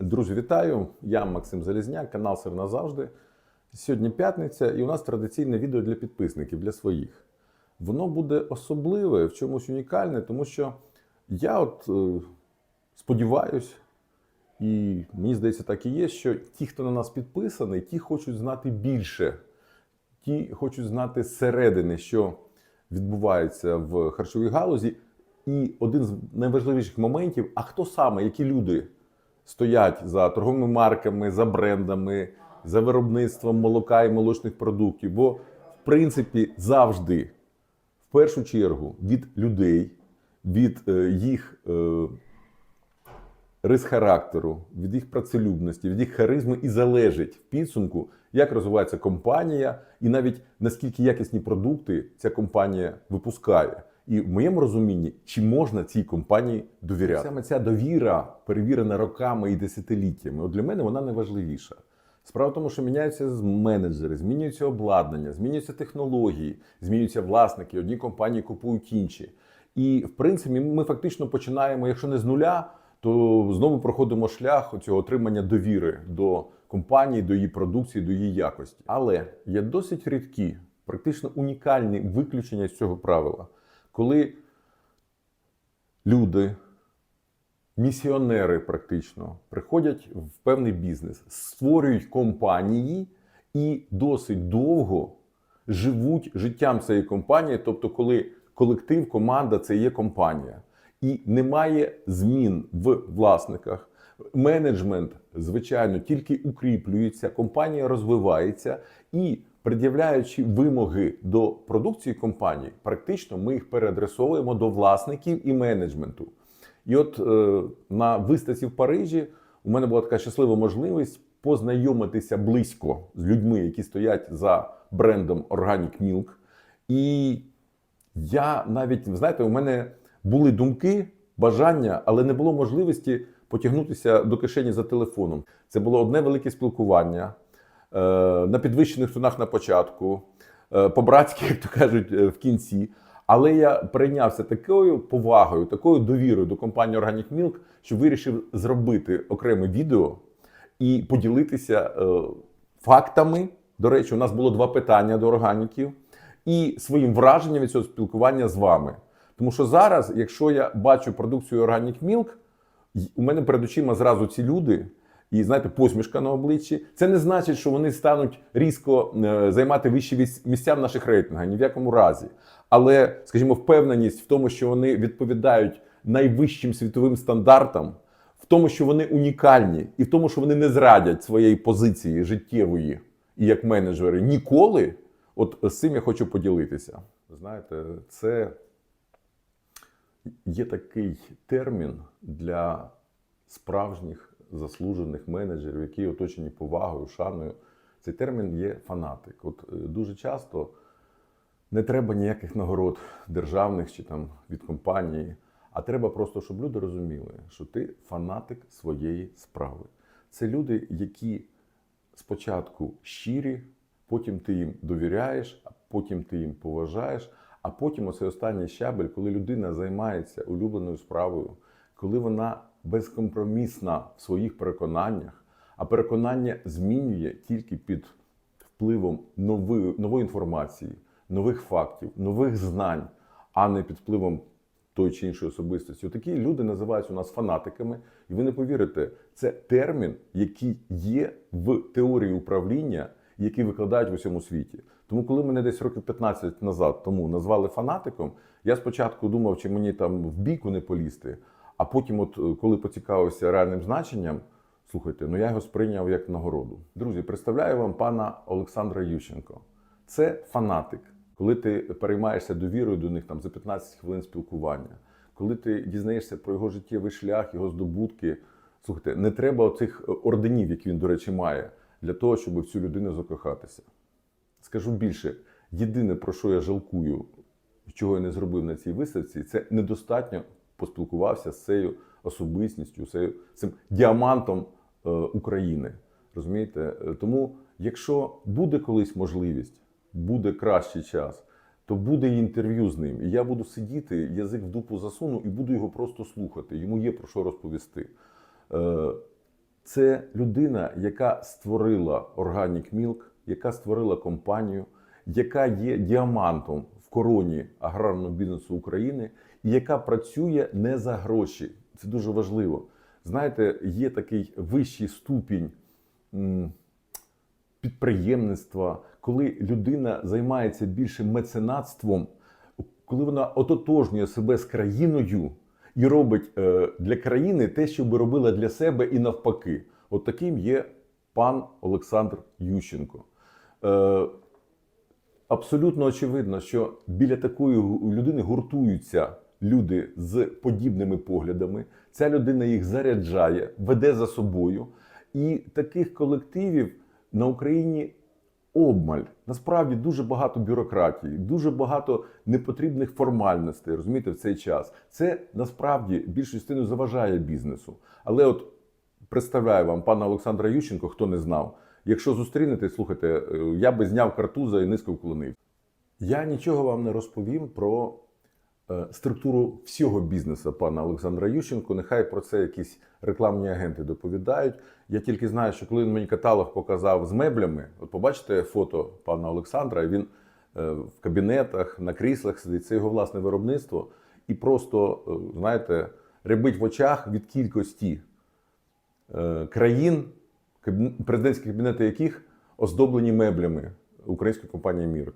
Друзі, вітаю! Я Максим Залізняк, канал Сир назавжди. Сьогодні п'ятниця, і у нас традиційне відео для підписників, для своїх. Воно буде особливе, в чомусь унікальне, тому що я от е, сподіваюсь, і мені здається, так і є, що ті, хто на нас підписаний, ті хочуть знати більше, ті хочуть знати зсередини, що відбувається в харчовій галузі. І один з найважливіших моментів: а хто саме, які люди стоять за торговими марками, за брендами, за виробництвом молока і молочних продуктів. Бо, в принципі, завжди, в першу чергу, від людей, від е, їх е, рис характеру, від їх працелюбності, від їх харизми і залежить в підсумку, як розвивається компанія, і навіть наскільки якісні продукти ця компанія випускає. І в моєму розумінні, чи можна цій компанії довіряти? Саме ця довіра, перевірена роками і десятиліттями, от для мене вона найважливіша. Справа в тому, що міняються менеджери, змінюється обладнання, змінюються технології, змінюються власники. Одні компанії купують інші. І в принципі, ми фактично починаємо, якщо не з нуля, то знову проходимо шлях цього отримання довіри до компанії, до її продукції, до її якості. Але є досить рідкі, практично унікальні виключення з цього правила, коли люди, місіонери практично приходять в певний бізнес, створюють компанії і досить довго живуть життям цієї компанії, тобто, коли колектив, команда це є компанія, і немає змін в власниках. Менеджмент, звичайно, тільки укріплюється, компанія розвивається і пред'являючи вимоги до продукції компанії, практично ми їх переадресовуємо до власників і менеджменту. І от е, на виставці в Парижі у мене була така щаслива можливість познайомитися близько з людьми, які стоять за брендом Organic Milk. І я навіть, знаєте, у мене були думки, бажання, але не було можливості потягнутися до кишені за телефоном. Це було одне велике спілкування на підвищених тонах на початку, е, по-братськи, як то кажуть, е, в кінці. Але я прийнявся такою повагою, такою довірою до компанії Organic Milk, що вирішив зробити окреме відео і поділитися е, фактами. До речі, у нас було два питання до органіків і своїм враженням від цього спілкування з вами. Тому що зараз, якщо я бачу продукцію Organic Milk, у мене перед очима зразу ці люди, і знаєте, посмішка на обличчі. Це не значить, що вони стануть різко е, займати вищі місця в наших рейтингах, ні в якому разі. Але, скажімо, впевненість в тому, що вони відповідають найвищим світовим стандартам, в тому, що вони унікальні, і в тому, що вони не зрадять своєї позиції життєвої і як менеджери ніколи. От з цим я хочу поділитися. Знаєте, це є такий термін для справжніх заслужених менеджерів, які оточені повагою, шаною. Цей термін є фанатик. От е, дуже часто не треба ніяких нагород державних чи там від компанії, а треба просто, щоб люди розуміли, що ти фанатик своєї справи. Це люди, які спочатку щирі, потім ти їм довіряєш, а потім ти їм поважаєш. А потім оцей останній щабель, коли людина займається улюбленою справою, коли вона безкомпромісна в своїх переконаннях, а переконання змінює тільки під впливом нової, нової інформації, нових фактів, нових знань, а не під впливом тої чи іншої особистості. Такі люди називаються у нас фанатиками, і ви не повірите, це термін, який є в теорії управління, який викладають в усьому світі. Тому, коли мене десь років 15 назад тому назвали фанатиком, я спочатку думав, чи мені там в бійку не полізти. А потім, от е, коли поцікавився реальним значенням, слухайте, ну я його сприйняв як нагороду. Друзі, представляю вам пана Олександра Ющенко. Це фанатик, коли ти переймаєшся довірою до них там за 15 хвилин спілкування, коли ти дізнаєшся про його життєвий шлях, його здобутки. Слухайте, не треба оцих е, орденів, які він, до речі, має, для того, щоб в цю людину закохатися. Скажу більше, єдине, про що я жалкую, чого я не зробив на цій виставці, це недостатньо поспілкувався з цією особистістю, цією- цим діамантом е, України. Розумієте? Е, Тому, якщо буде колись можливість, буде кращий час, то буде і інтерв'ю з ним. І я буду сидіти, язик в дупу засуну і буду його просто слухати. Йому є про що розповісти. Е, Це людина, яка створила Organic Milk, яка створила компанію, яка є діамантом в короні аграрного бізнесу України яка працює не за гроші. Це дуже важливо. Знаєте, є такий вищий ступінь підприємництва, коли людина займається більше меценатством, коли вона ототожнює себе з країною і робить е, для країни те, що би робила для себе, і навпаки. От таким є пан Олександр Ющенко. Е, Абсолютно очевидно, що біля такої людини гуртуються люди з подібними поглядами. Ця людина їх заряджає, веде за собою. І таких колективів на Україні обмаль. Насправді дуже багато бюрократії, дуже багато непотрібних формальностей, розумієте, в цей час. Це насправді більшою частиною заважає бізнесу. Але от представляю вам пана Олександра Ющенко, хто не знав. Якщо зустрінете, слухайте, е, я би зняв картуза і низько вклонив. Я нічого вам не розповім про структуру всього бізнесу пана Олександра Ющенко. Нехай про це якісь рекламні агенти доповідають. Я тільки знаю, що коли він мені каталог показав з меблями, от побачите фото пана Олександра, він е, в кабінетах, на кріслах сидить, це його власне виробництво, і просто, е, знаєте, рябить в очах від кількості е, країн, президентські кабінети яких оздоблені меблями української компанії Мірт.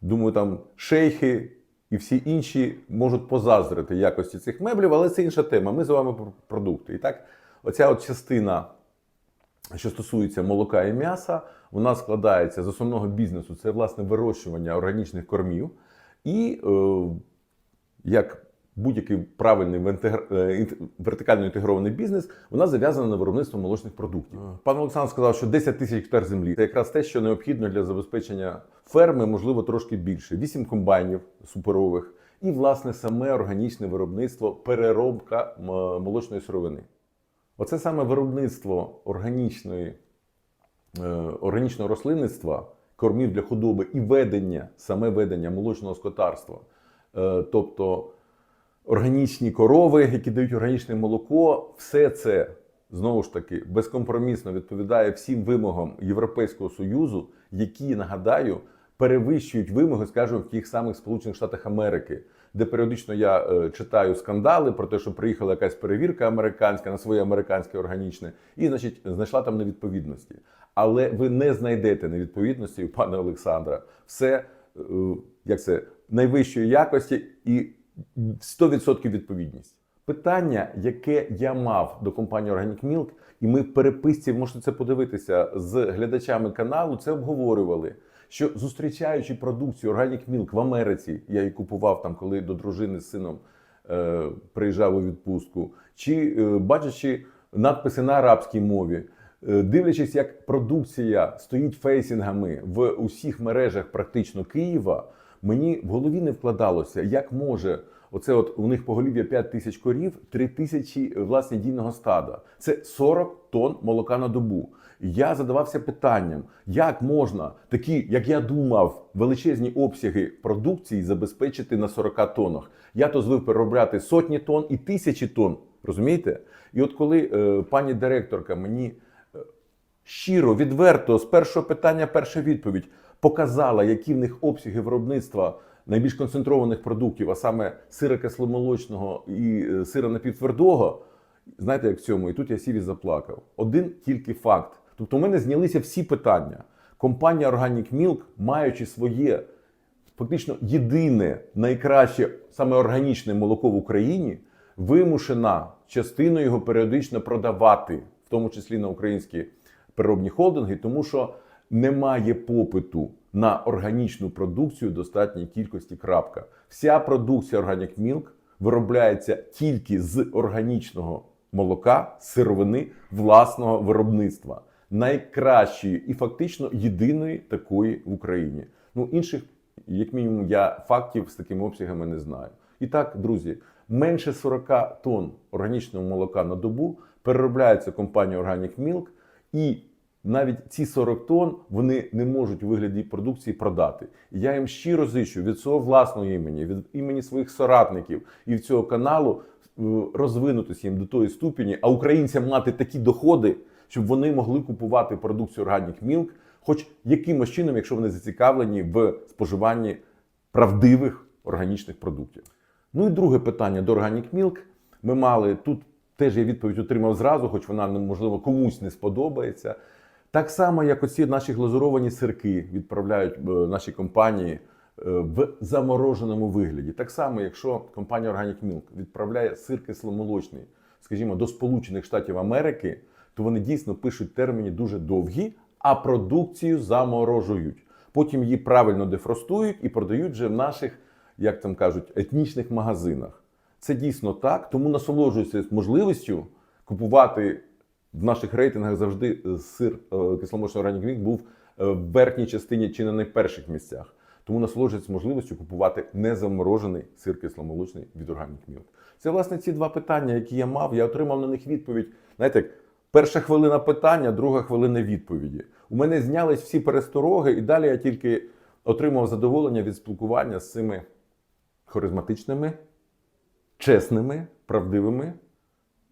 Думаю, там шейхи і всі інші можуть позаздрити якості цих меблів, але це інша тема. Ми з вами про продукти. І так, оця от частина, що стосується молока і м'яса, вона складається з основного бізнесу. Це власне вирощування органічних кормів. І е, як будь-який правильний е, вертикально інтегрований бізнес, вона зав'язана на виробництво молочних продуктів. Пан Олександр сказав, що 10 тисяч гектар землі це якраз те, що необхідно для забезпечення ферми, можливо, трошки більше. 8 комбайнів суперових і, власне, саме органічне виробництво, переробка молочної сировини. Оце саме виробництво органічної е, органічного рослинництва, кормів для худоби і ведення, саме ведення молочного скотарства, е, тобто органічні корови, які дають органічне молоко, все це знову ж таки безкомпромісно відповідає всім вимогам Європейського Союзу, які, нагадаю, перевищують вимоги, скажімо, в тих самих Сполучених Штатах Америки, де періодично я е, читаю скандали про те, що приїхала якась перевірка американська на своє американське органічне, і, значить, знайшла там невідповідності. Але ви не знайдете невідповідності у пана Олександра. Все е, як це найвищої якості і 100% відповідність. Питання, яке я мав до компанії Organic Milk, і ми в переписці можете це подивитися з глядачами каналу, це обговорювали. Що зустрічаючи продукцію Organic Milk в Америці, я її купував там, коли до дружини з сином е, приїжджав у відпустку, чи е, бачачи надписи на арабській мові, е, дивлячись, як продукція стоїть фейсінгами в усіх мережах практично Києва, мені в голові не вкладалося, як може оце от у них поголів'я 5 тисяч корів, 3 тисячі е, власне дійного стада. Це 40 тонн молока на добу. Я задавався питанням, як можна такі, як я думав, величезні обсяги продукції забезпечити на 40 тоннах. Я то звик переробляти сотні тонн і тисячі тонн. Розумієте? І от коли е, пані директорка мені е, щиро, відверто, з першого питання, перша відповідь показала, які в них обсяги виробництва найбільш концентрованих продуктів, а саме сира кисломолочного і е, сира напівтвердого. Знаєте, як в цьому? І тут я сів і заплакав. Один тільки факт. Тобто, у мене знялися всі питання. Компанія Organic Milk, маючи своє фактично єдине, найкраще, саме органічне молоко в Україні, вимушена частину його періодично продавати, в тому числі на українські переробні холдинги, тому що немає попиту на органічну продукцію в достатній кількості. Крапка. Вся продукція Organic Milk виробляється тільки з органічного молока, сировини власного виробництва, найкращої і фактично єдиної такої в Україні. Ну інших, як мінімум, я фактів з такими обсягами не знаю. І так, друзі, менше 40 тонн органічного молока на добу переробляється компанією Organic Milk, і навіть ці 40 тонн вони не можуть у вигляді продукції продати. Я їм щиро зичу від свого власного імені, від імені своїх соратників і від цього каналу е, розвинутися їм до тої ступені, а українцям мати такі доходи, щоб вони могли купувати продукцію Organic Milk, хоч якимось чином, якщо вони зацікавлені в споживанні правдивих органічних продуктів. Ну і друге питання до Organic Milk. Ми мали тут теж я відповідь отримав зразу, хоч вона можливо комусь не сподобається. Так само, як оці наші глазуровані сирки відправляють е, наші компанії е, в замороженому вигляді. Так само, якщо компанія Organic Milk відправляє сир кисломолочний, скажімо, до Сполучених Штатів Америки, то вони дійсно пишуть терміни дуже довгі, а продукцію заморожують. Потім її правильно дефростують і продають вже в наших, як там кажуть, етнічних магазинах. Це дійсно так, тому насолоджуюся можливістю купувати в наших рейтингах завжди е, сир е, кисломолочний Organic був е, в верхній частині чи на перших місцях. Тому насолоджуюся можливістю купувати незаморожений сир кисломолочний від Organic Milk. Це власне ці два питання, які я мав. Я отримав на них відповідь. Знаєте, перша хвилина питання, друга хвилина відповіді. У мене знялись всі перестороги, і далі я тільки отримав задоволення від спілкування з цими харизматичними, чесними, правдивими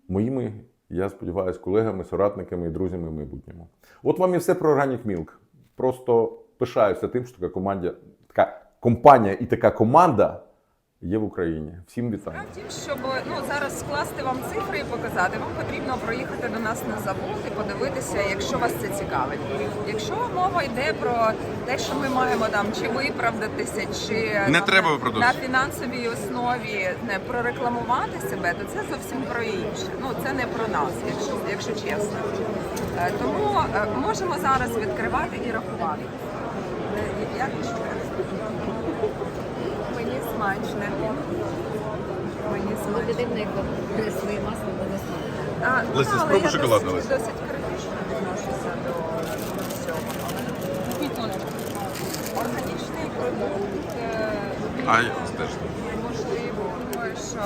моїми, я сподіваюся, колегами, соратниками і друзями в майбутньому. От вам і все про Organic Milk. Просто пишаюся тим, що така команда, така компанія і така команда є в Україні. Всім вітання. Справді, щоб ну зараз скласти вам цифри і показати, вам потрібно проїхати до нас на завод і подивитися, якщо вас це цікавить. Якщо мова йде про те, що ми маємо там чи виправдатися, чи Не там, треба на фінансовій основі не прорекламувати себе, то це зовсім про інше. Ну це не про нас, якщо якщо чесно. Е, Тому е, можемо зараз відкривати і рахувати. Е, Як мені смачне. Мені смачне. Дивно, як принесли масло, бо не знаю. Ну, Леся, спробуй шоколадне, досить, Леся. досить критично відношуся до всього. Органічний продукт, е, А я теж. можливо, думаю, що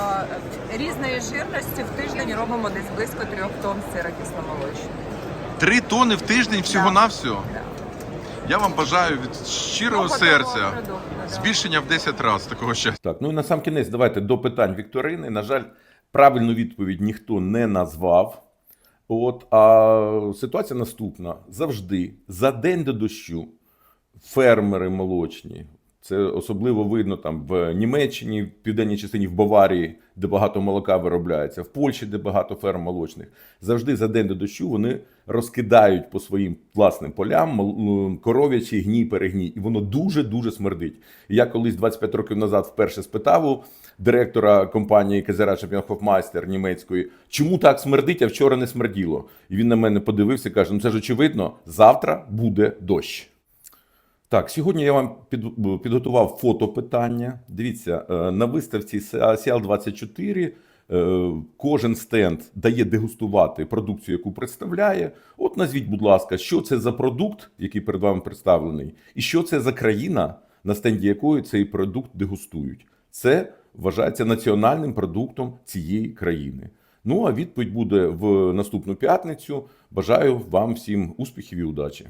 е, різної жирності в тиждень робимо десь близько трьох тонн сира кисломолочного. Три тони в тиждень всього Да. Я вам бажаю від щирого серця збільшення в 10 разів такого щастя. Так, ну і на сам кінець давайте до питань Вікторини. На жаль, правильну відповідь ніхто не назвав. От, а ситуація наступна: завжди за день до дощу фермери молочні. Це особливо видно там в Німеччині, в південній частині в Баварії, де багато молока виробляється, в Польщі, де багато ферм молочних. Завжди за день до дощу вони розкидають по своїм власним полям коров'ячий гній, перегній, і воно дуже дуже смердить. Я колись 25 років назад вперше спитав у директора компанії Кезера Шапінгхофмайстер німецької, чому так смердить, а вчора не смерділо. І він на мене подивився каже: ну це ж очевидно, завтра буде дощ. Так, сьогодні я вам під, підготував фотопитання. Дивіться, е, на виставці Сіал 24 е, кожен стенд дає дегустувати продукцію, яку представляє. От назвіть, будь ласка, що це за продукт, який перед вами представлений, і що це за країна, на стенді якої цей продукт дегустують. Це вважається національним продуктом цієї країни. Ну а відповідь буде в наступну п'ятницю. Бажаю вам всім успіхів і удачі.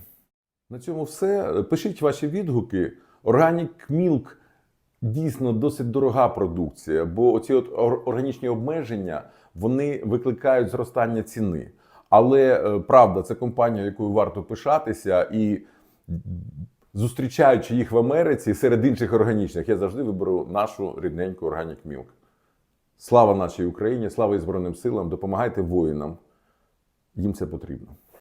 На цьому все. Пишіть ваші відгуки. Organic Milk дійсно досить дорога продукція, бо оці от органічні обмеження вони викликають зростання ціни. Але е, правда, це компанія, якою варто пишатися, і зустрічаючи їх в Америці серед інших органічних, я завжди виберу нашу рідненьку Organic Milk. Слава нашій Україні, слава і Збройним силам! Допомагайте воїнам. Їм це потрібно.